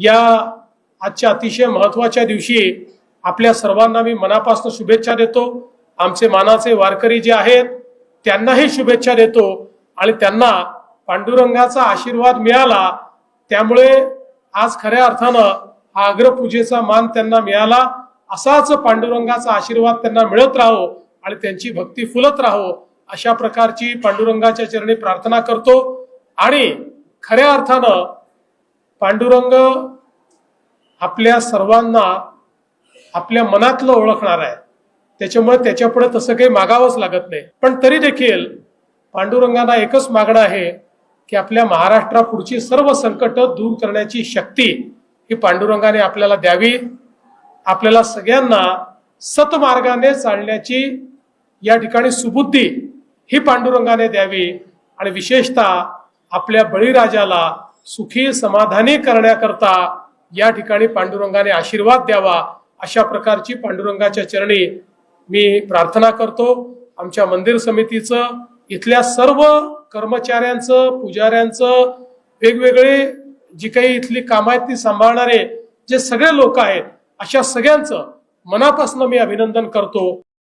या आजच्या अतिशय महत्त्वाच्या दिवशी आपल्या सर्वांना मी मनापासून शुभेच्छा देतो. आमचे मानाचे वारकरी जे आहेत त्यांनाही शुभेच्छा देतो आणि त्यांना पांडुरंगाचा आशीर्वाद मिळाला. त्यामुळे आज खऱ्या अर्थानं हा अग्रपूजेचा मान त्यांना मिळाला. असाच पांडुरंगाचा आशीर्वाद त्यांना मिळत राहो आणि त्यांची भक्ती फुलत राहो. अशा प्रकारची पांडुरंगाच्या चरणी प्रार्थना करतो. आणि खऱ्या अर्थानं पांडुरंग आपल्या सर्वांना आपल्या मनातलं ओळखणार आहे. त्याच्यामुळे त्याच्यापुढे तसं काही मागावंच लागत नाही. पण तरी देखील पांडुरंगांना एकच मागणं आहे की आपल्या महाराष्ट्रापुढची सर्व संकट दूर करण्याची शक्ती ही पांडुरंगाने आपल्याला द्यावी. आपल्याला सगळ्यांना सतमार्गाने चालण्याची या ठिकाणी सुबुद्धी ही पांडुरंगाने द्यावी. आणि विशेषतः आपल्या बळीराजाला सुखी समाधानी करण्याकरता या ठिकाणी पांडुरंगाने आशीर्वाद द्यावा अशा प्रकारची पांडुरंगाच्या चरणी मी प्रार्थना करतो. आमच्या मंदिर समितीचं इथल्या सर्व कर्मचाऱ्यांचं पुजाऱ्यांचं वेगवेगळे जी काही इथली कामं आहेत ती सांभाळणारे जे सगळे लोक आहेत अशा सगळ्यांचं मनापासून मी अभिनंदन करतो.